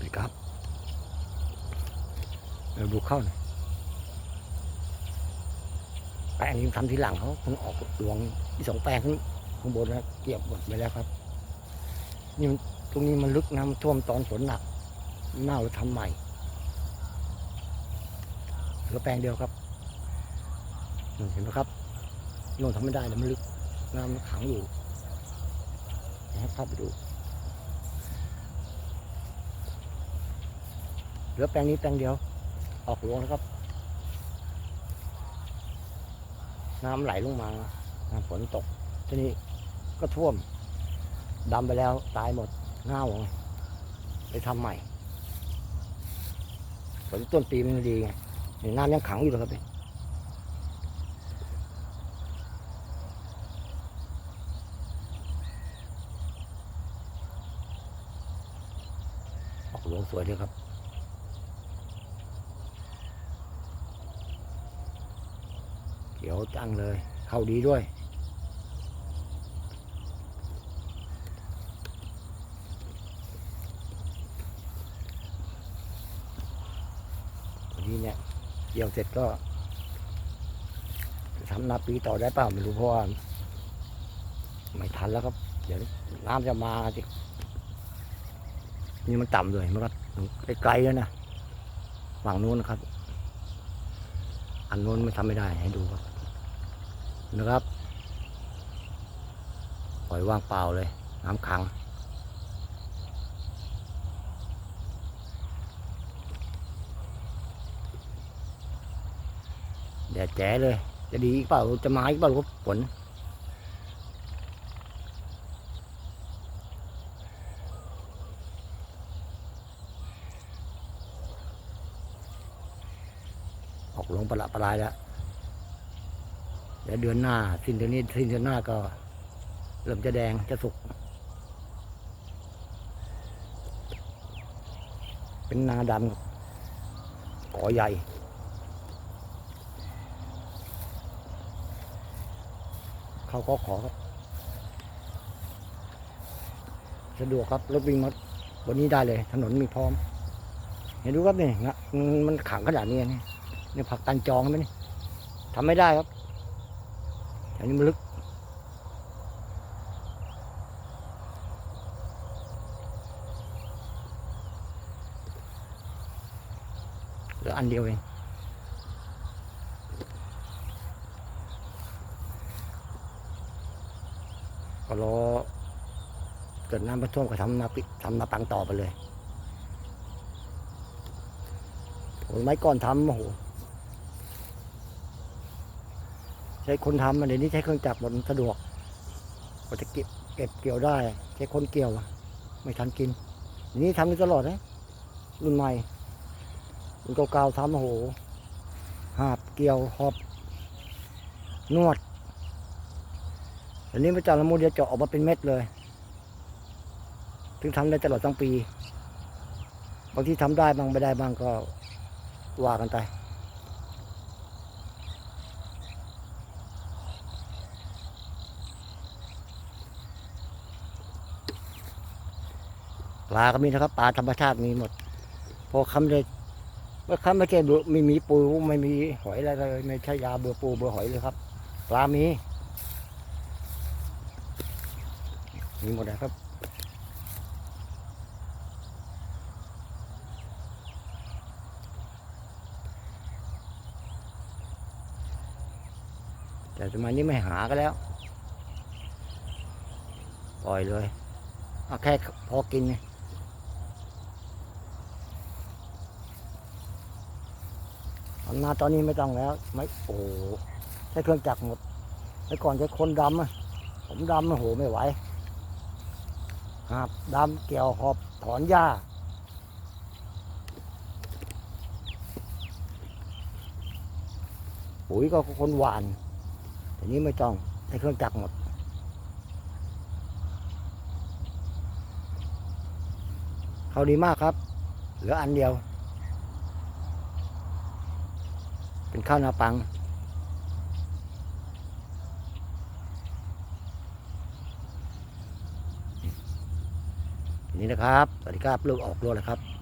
ไปครับเราดูเข้าหน่อยแปลงนี้ทำทีหลังเขาเพิ่งออกหลวงที่สองแปลงข้างข้างบนนะเกี่ยบหมดไปแล้วครับ นี่มันตรงนี้มันลึกน้ำท่วมตอนฝนหนักเน่าแล้วทำใหม่เหลือแปลงเดียวครับเห็นไหมครับโน่นทำไม่ได้แล้วมันลึกน้ำมันขังอยู่ให้เข้าไปดู เห ลือแปลงนี้แปลงเดียว ออกหลวงแล้วครับ น้ำไหลลงมาน้ำฝนตก ทีนี้ก็ท่วมดำไปแล้วตายหมดเง่าไงเลยทำใหม่ฝนต้นปีมันดีไงน้ำยังขังอยู่เลยครับออกหลวงสวยเลยครับ เขียวจังเลย เข้าดีด้วยวันนี้เนี่ยเกี่ยวเสร็จก็ทำนาปีต่อได้เปล่าไม่รู้เพราะว่าไม่ทันแล้วครับ เดี๋ยวน้ำจะมาสินี่มันต่ำเลยมันก็ไกลๆแล้วนะฝั่งนู้นนะครับ อันนู้นไม่ทำไม่ได้ให้ดูครับนะครับปล่อยว่างเปล่าเลย น้ำขัง แดดแจ๋เลย จะดีอีกเปล่าจะมาอีกเปล่าครับฝน อกหลงประหลาดประลายแล้วเดี๋ยวเดือนหน้า สิ้นเดือนนี้สิ้นเดือนหน้าก็ เริ่มจะแดงจะสุก เป็นนาดำครับกอใหญ่เขาก็ขอครับ สะดวกครับรถวิ่งมาวันนี้ได้เลย ถนนมีพร้อม เห็นดูครับนี่นะมันมันขังขนาดนี้นี่ นี่ผักตันจองไหมนี่ทำไม่ได้ครับแถวนี้มันลึก เหลืออันเดียวเองก็รอเกิดน้ำมาท่วมก็ทำนาปิทำนาปังต่อไปเลยโอ้ยไม้ก่อนทำโอ้โห ใช้คนทำอะเดี๋ยวนี้ใช้เครื่องจักรหมดสะดวกก็จะเก็บเก็บเกี่ยวได้ ใช้คนเกี่ยว ไม่ทันกินนี้ทำกันตลอดนะรุ่นใหม่รุ่นเก่าๆทำโอ้โหหาบเกี่ยวหอบนวดอันนี้มาจากละมุดเดียเจาะออกมาเป็นเม็ดเลยถึงทำได้ตลอดทั้งปี บางที่ทำได้บางไม่ได้บางก็ว่ากันไป ปลาก็มีนะครับ ปลาธรรมชาติมีหมด พอคำเลยเมื่อคำไม่ใช่เบื่อไม่มีปูไม่มีหอยอะไรเลยไม่ใช่ยาเบื่อปูเบื่อหอยเลยครับ ปลามี มีหมดนะครับแต่สมัยนี้ไม่หากันแล้ว ปล่อยเลย เอาแค่พอกินไง ทำนาตอนนี้ไม่ต้องแล้ว ไม่โอ้ใช้เครื่องจักรหมดเมื่ก่อนใช้คนดำอะผมดำโอ้โหไม่ไหวหาบดำเกี่ยวหอบถอนหญ้าปุ๋ยก็คนหวานแต่นี้ไม่ต้องใช้เครื่องจักรหมดเขาดีมากครับ เหลืออันเดียว เป็นข้าวนาปัง นี่นะครับสวัสดีครับลูกออกรวแล้วครับ